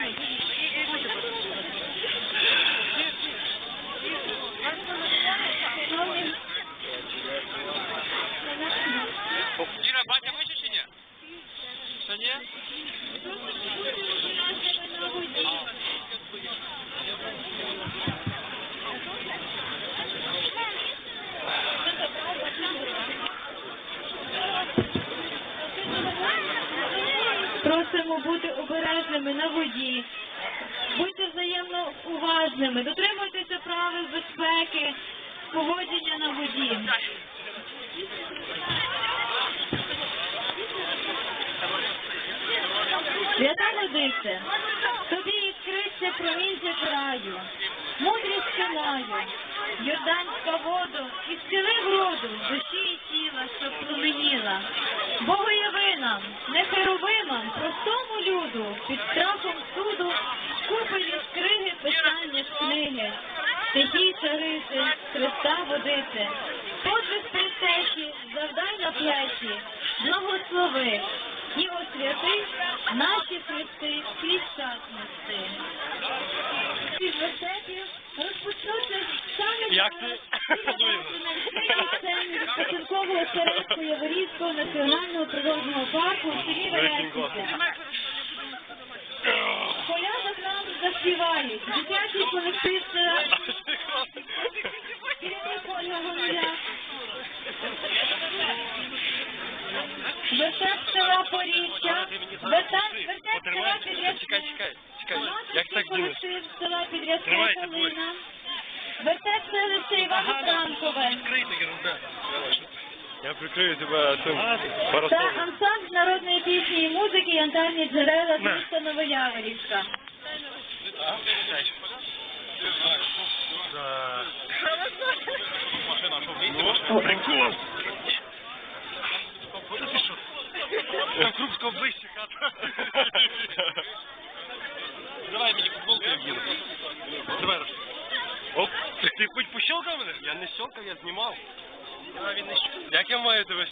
Thank you. Просимо бути обережними на воді. Будьте взаємно уважними, дотримуйтеся правил безпеки, поводження на воді. Свята водице, тобі відкриться промінця краю, мудрість силаю, Йорданська воду, і зціли вроду, душі і тіла, що променіла. Богу нам, не херовимам, простому люду, під страхом суду, купені скриги писання книги, стихій цариці, Христа водити, подвиг притечі, завдай на плечі, благослови, Як ти? відпочинкового Середського Яворівського національного природного парку в селі нам заспівають, дитячий колектив керівник Ольга Гомеля. Вертеп села Поріччя, вертеп вертеп села Підрядська. Чекай, чекай, чекай. Як так думаєш? колектив села Підрядська Калина. Вертеп селище. Скрийте, ерунда. Я прикрию тебе цим Та парасолем. ансамбль народної пісні і музики «Янтарні джерела» з міста Новояворівська. Прикол. Там Крупського ближче хата. Давай мені футболку я. Давай. Ти хоч пощелкав мене? Я не щелкав, я знімав. Як я маю тебе